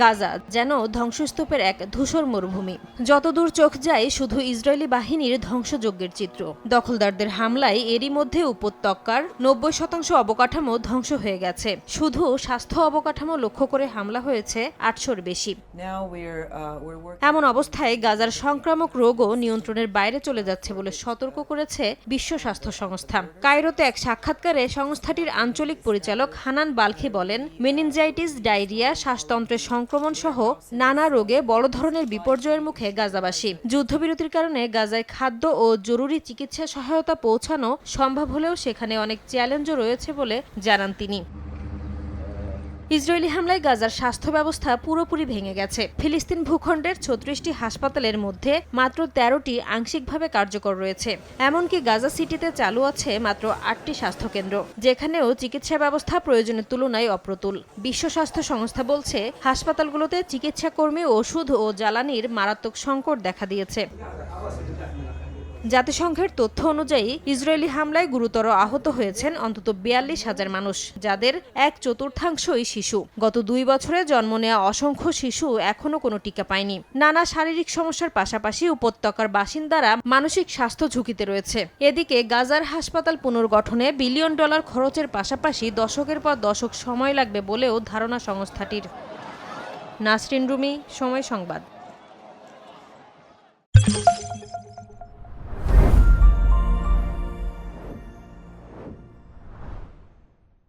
গাজা যেন ধ্বংসস্তূপের এক ধূসর মরুভূমি। যতদূর চোখ যায় শুধু ইসরায়েলি বাহিনীর ধ্বংসযজ্ঞের চিত্র। দখলদারদের হামলায় এরই মধ্যে উপত্যকার নব্বই শতাংশ অবকাঠামো ধ্বংস হয়ে গেছে। শুধু স্বাস্থ্য অবকাঠামো লক্ষ্য করে হামলা হয়েছে আটশোর বেশি। Uh. এমন অবস্থায় গাজার সংক্রামক রোগও নিয়ন্ত্রণের বাইরে চলে যাচ্ছে বলে সতর্ক করেছে বিশ্ব স্বাস্থ্য সংস্থা। কায়রোতে এক সাক্ষাৎকারে সংস্থাটির আঞ্চলিক পরিচালক হানান বালখি বলেন মেনিনজাইটিস ডায়রিয়া শ্বাসতন্ত্রের সংক্রমণ সহ নানা রোগে বড় ধরনের বিপর্যয়ের মুখে গাজাবাসী। যুদ্ধবিরতির কারণে গাজায় খাদ্য ও জরুরি চিকিৎসা সহায়তা পৌঁছানো সম্ভব হলেও সেখানে অনেক চ্যালেঞ্জও রয়েছে বলে জানান তিনি। ইসরায়েলি হামলায় গাজার স্বাস্থ্য ব্যবস্থা পুরোপুরি ভেঙে গেছে। ফিলিস্তিন ভূখণ্ডের ছত্রিশটি হাসপাতালের মধ্যে মাত্র তেরোটি আংশিকভাবে কার্যকর রয়েছে। এমনকি গাজা সিটিতে চালু আছে মাত্র আটটি স্বাস্থ্যকেন্দ্র, যেখানেও চিকিৎসা ব্যবস্থা প্রয়োজনের তুলনায় অপ্রতুল। বিশ্ব স্বাস্থ্য সংস্থা বলছে, হাসপাতালগুলোতে চিকিৎসা কর্মী ওষুধ ও জ্বালানির মারাত্মক সংকট দেখা দিয়েছে। জাতিসংঘের তথ্য অনুযায়ী ইসরায়েলি হামলায় গুরুতর আহত হয়েছেন অন্তত বিয়াল্লিশ হাজার মানুষ, যাদের এক চতুর্থাংশই শিশু। গত দুই বছরে জন্ম নেওয়া অসংখ্য শিশু এখনও কোনো টিকা পায়নি। নানা শারীরিক সমস্যার পাশাপাশি উপত্যকার বাসিন্দারা মানসিক স্বাস্থ্য ঝুঁকিতে রয়েছে। এদিকে গাজার হাসপাতাল পুনর্গঠনে বিলিয়ন ডলার খরচের পাশাপাশি দশকের পর দশক সময় লাগবে বলেও ধারণা সংস্থাটির। নাসরিন রুমি, সময় সংবাদ।